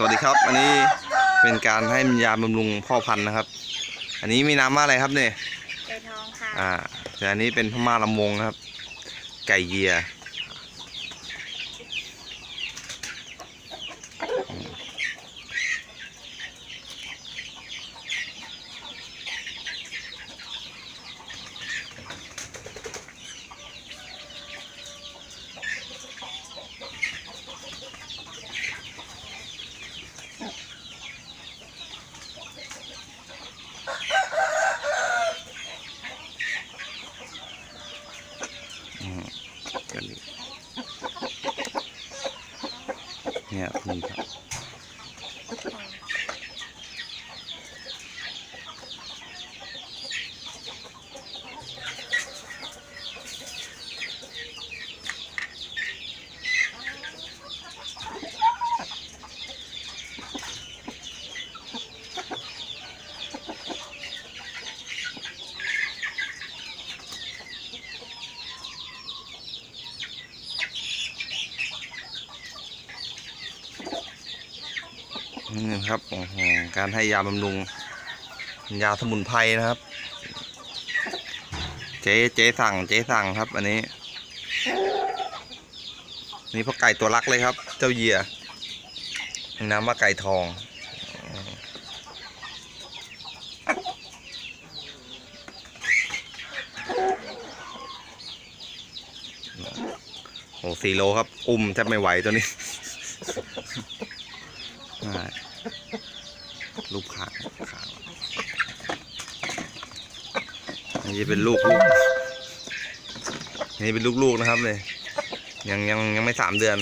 สวัสดีครับ อันนี้เป็นการให้ยาบำรุงพ่อพันธุ์นะครับ อันนี้มีน้ำว่าอะไรครับเนี่ยไก่ทองค่ะ อ่าแต่อันนี้เป็นพม่าลำวงนะครับ ไก่เยีย เนี่ยนี่ครับ นี่ครับการให้ยาบำรุง ยาสมุนไพรนะครับ เจ๊เจ๊สั่งเจ๊สั่งครับ อันนี้ นี่พวกไก่ตัวรักเลยครับ เจ้าเหยียน้ำว่าไก่ทองโอ้สี่โลครับ อุ้มแทบไม่ไหวตัวนี้ ลูกขาขาอันนี้เป็นลูกลูกอันนี่เป็นลูกๆนะครับเลย ยังยังยังไม่สามเดือน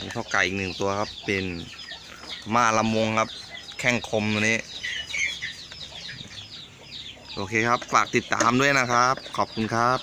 นี่ข้าไก่อีกหนึ่งตัวครับ เป็นมาลำวงครับ แข้งคมตัวนี้ โอเคครับ ฝากติดตามด้วยนะครับ ขอบคุณครับ